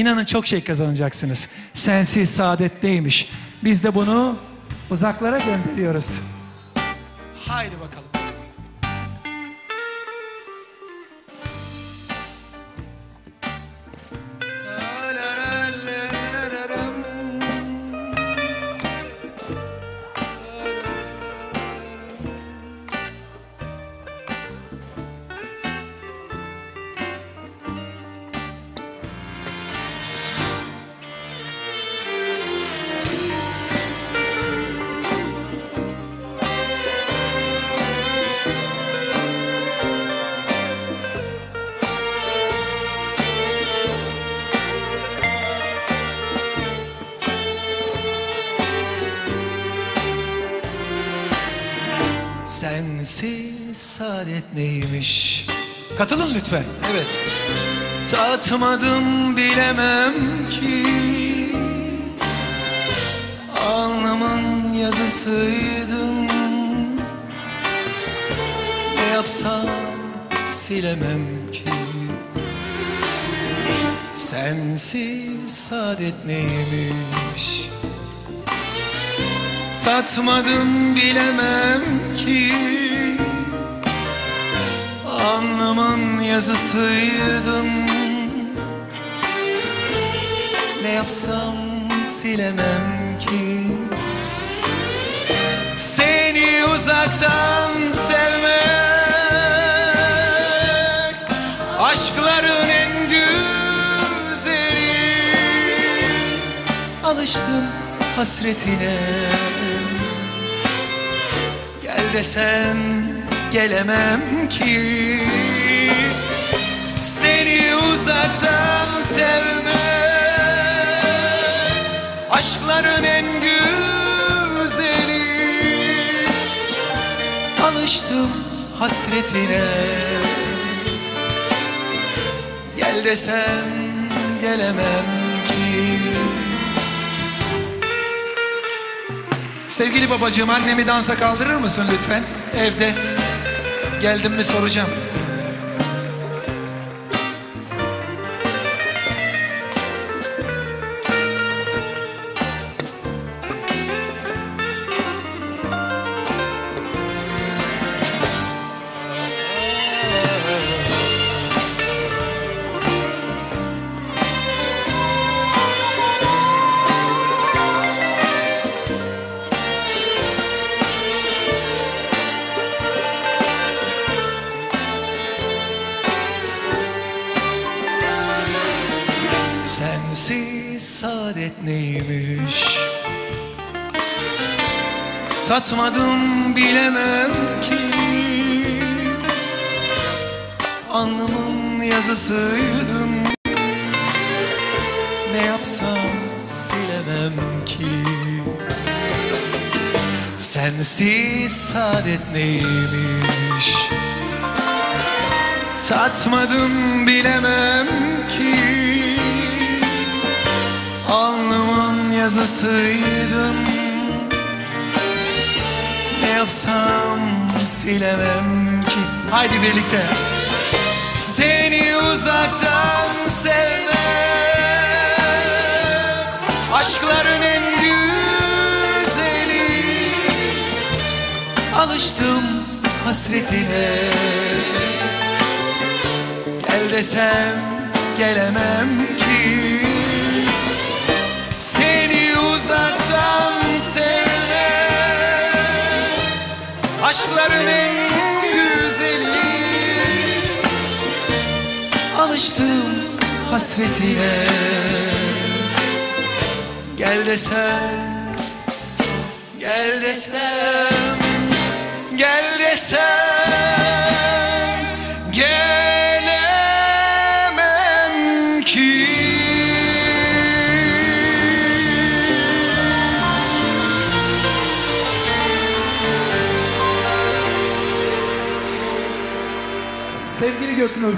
İnanın çok şey kazanacaksınız. Sensiz saadetteymiş. Biz de bunu uzaklara gönderiyoruz. Haydi bakalım. Sensiz saadet neymiş? Katılın lütfen. Evet. Tatmadım bilemem ki Alnımın yazısıydın Ne yapsam silemem ki Sensiz saadet neymiş? Tatmadım bilemem ki Anlamın yazısıydın. Ne yapsam silemem ki. Seni uzaktan sevmek Aşkların en güzeli. Alıştım hasretine. Gel desem gelemem ki. Seni uzaktan sevmek Aşkların en güzeli. Alıştım hasretine. Gel desem gelemem ki. Sevgili babacığım annemi dansa kaldırır mısın lütfen? Evde. Geldim mi soracağım. Sensiz saadet neymiş? Tatmadım bilemem ki. Alnımın yazısıydın Ne yapsam silemem ki. Sensiz saadet neymiş? Tatmadım bilemem yazısıydın Ne yapsam silemem ki. Haydi birlikte. Seni uzaktan sevmek Aşkların en güzeli. Alıştım hasretine. Gel desem gelemem ki Aşkların en güzeli. Alıştım hasretine. Gel desem Gel desem Gel desem Sevgili Göknur,